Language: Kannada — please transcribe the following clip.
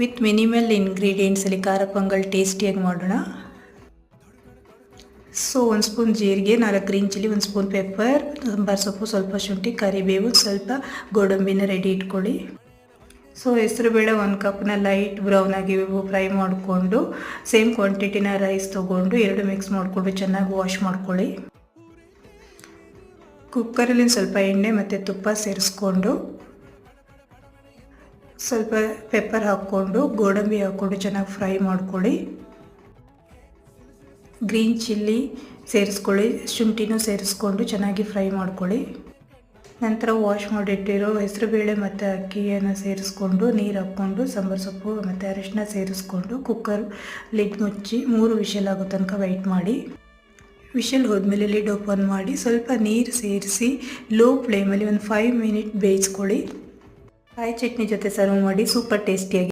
ವಿತ್ ಮಿನಿಮಲ್ ಇಂಗ್ರೀಡಿಯೆಂಟ್ಸಲ್ಲಿ ಖಾರ ಪೊಂಗಲ್ ಟೇಸ್ಟಿಯಾಗಿ ಮಾಡೋಣ. ಸೊ ಒಂದು ಸ್ಪೂನ್ ಜೀರಿಗೆ, ನಾಲ್ಕು ಗ್ರೀನ್ ಚಿಲ್ಲಿ, ಒಂದು ಸ್ಪೂನ್ ಪೆಪ್ಪರ್, ಸಾಂಬಾರು ಸೊಪ್ಪು, ಸ್ವಲ್ಪ ಶುಂಠಿ, ಕರಿಬೇವು, ಸ್ವಲ್ಪ ಗೋಡಂಬಿನ ರೆಡಿ ಇಟ್ಕೊಳ್ಳಿ. ಸೊ ಹೆಸರುಬೇಳೆ ಒಂದು ಕಪ್ನ ಲೈಟ್ ಬ್ರೌನ್ ಆಗಿ ಫ್ರೈ ಮಾಡಿಕೊಂಡು ಸೇಮ್ ಕ್ವಾಂಟಿಟಿನ ರೈಸ್ ತೊಗೊಂಡು, ಎರಡು ಮಿಕ್ಸ್ ಮಾಡಿಕೊಂಡು ಚೆನ್ನಾಗಿ ವಾಶ್ ಮಾಡ್ಕೊಳ್ಳಿ. ಕುಕ್ಕರಲ್ಲಿ ಸ್ವಲ್ಪ ಎಣ್ಣೆ ಮತ್ತು ತುಪ್ಪ ಸೇರಿಸ್ಕೊಂಡು ಸ್ವಲ್ಪ ಪೆಪ್ಪರ್ ಹಾಕ್ಕೊಂಡು, ಗೋಡಂಬಿ ಹಾಕ್ಕೊಂಡು ಚೆನ್ನಾಗಿ ಫ್ರೈ ಮಾಡ್ಕೊಳ್ಳಿ. ಗ್ರೀನ್ ಚಿಲ್ಲಿ ಸೇರಿಸ್ಕೊಳ್ಳಿ, ಶುಂಠಿನೂ ಸೇರಿಸ್ಕೊಂಡು ಚೆನ್ನಾಗಿ ಫ್ರೈ ಮಾಡ್ಕೊಳ್ಳಿ. ನಂತರ ವಾಶ್ ಮಾಡಿಟ್ಟಿರೋ ಹೆಸರುಬೇಳೆ ಮತ್ತು ಅಕ್ಕಿಯನ್ನು ಸೇರಿಸ್ಕೊಂಡು, ನೀರು ಹಾಕ್ಕೊಂಡು, ಸಾಂಬಾರು ಸೊಪ್ಪು ಮತ್ತು ಅರಿಶಿನ ಸೇರಿಸ್ಕೊಂಡು ಕುಕ್ಕರ್ ಲಿಡ್ ಮುಚ್ಚಿ ಮೂರು ವಿಷಲ್ ಆಗೋ ತನಕ ವೆಯ್ಟ್ ಮಾಡಿ. ವಿಷಲ್ ಹೋದ್ಮೇಲೆ ಲಿಡ್ ಓಪನ್ ಮಾಡಿ ಸ್ವಲ್ಪ ನೀರು ಸೇರಿಸಿ ಲೋ ಫ್ಲೇಮಲ್ಲಿ ಒಂದು ಫೈವ್ ಮಿನಿಟ್ ಬೇಯಿಸ್ಕೊಳ್ಳಿ. ಕಾಯಿ ಚಟ್ನಿ ಜೊತೆ ಸರ್ವ್ ಮಾಡಿ ಸೂಪರ್ ಟೇಸ್ಟಿಯಾಗಿ